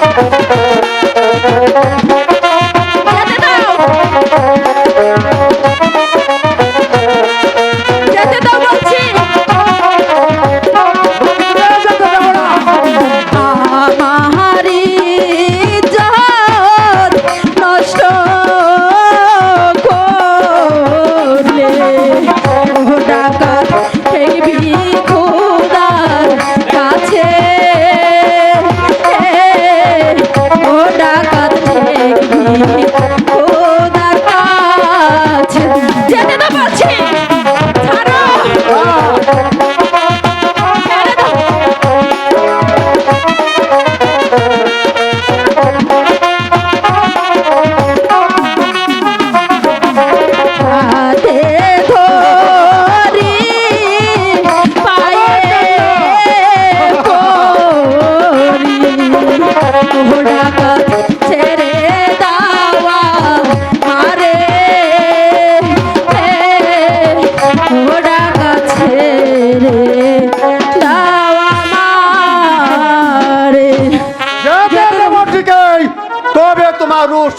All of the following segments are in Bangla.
Thank you.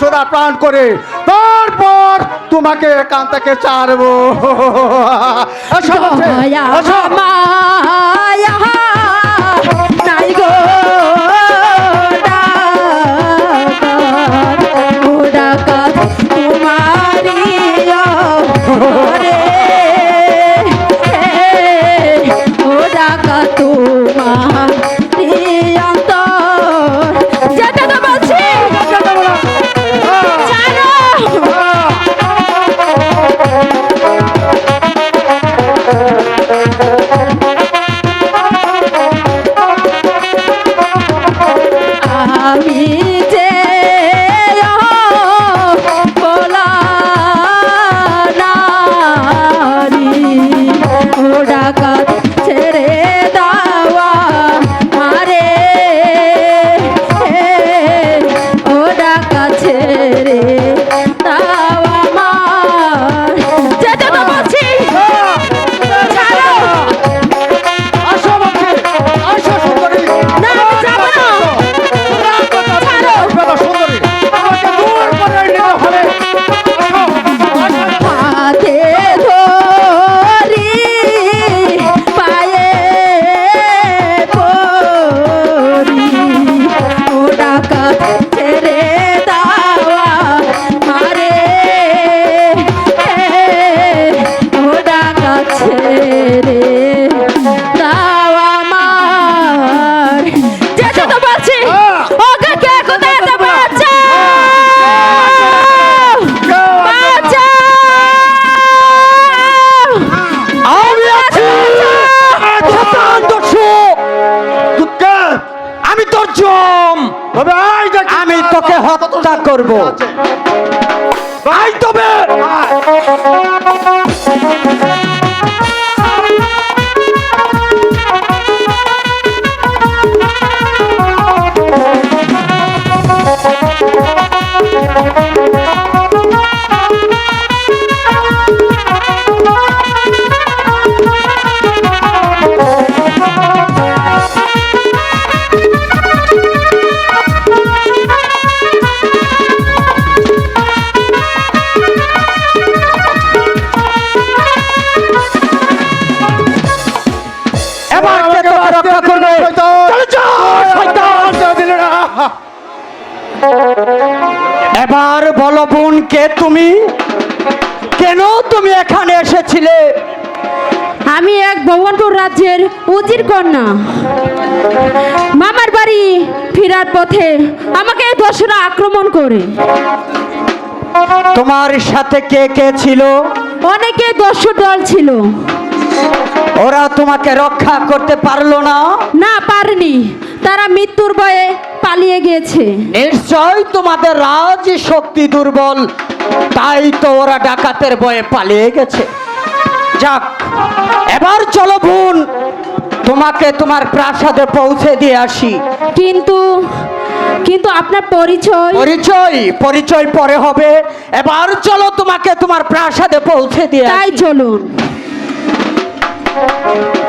সোনা প্রাণ করে তারপর তোমাকে এখান থেকে রে তোকে হত্যা করব করব। এবার কে আমাকে তোকে বাদ রক্ষা করবে দিলে শয়তান। চলে যা, শয়তান। বাদ দিয়ে দিলে না। এবার বলো বোন কে তুমি কেন তুমি এখানে এসেছিলে আমি এক ভগবানপুর রাজ্যের উজির কন্যা মামার বাড়ি ফেরার পথে আমাকে এই দস্যুরা আক্রমণ করে তোমার সাথে কে কে ছিল অনেকে দস্যু দল ছিল ওরা তোমাকে রক্ষা করতে পারল না? না পারেনি। তারা মৃত্যুর ভয়ে পালিয়ে গিয়েছে। নিশ্চয় তোমাদের রাজ শক্তি দুর্বল তাই তো ওরা ডাকাতের ভয়ে পালিয়ে গেছে। যাক এবার চলো বোন তোমাকে তোমার প্রাসাদে পৌঁছে দিয়ে আসি। কিন্তু কিন্তু আপনার পরিচয়? পরিচয় পরিচয় পরে হবে। এবার চলো তোমাকে তোমার প্রাসাদে পৌঁছে দিয়ে। তাই চলুন। Thank you.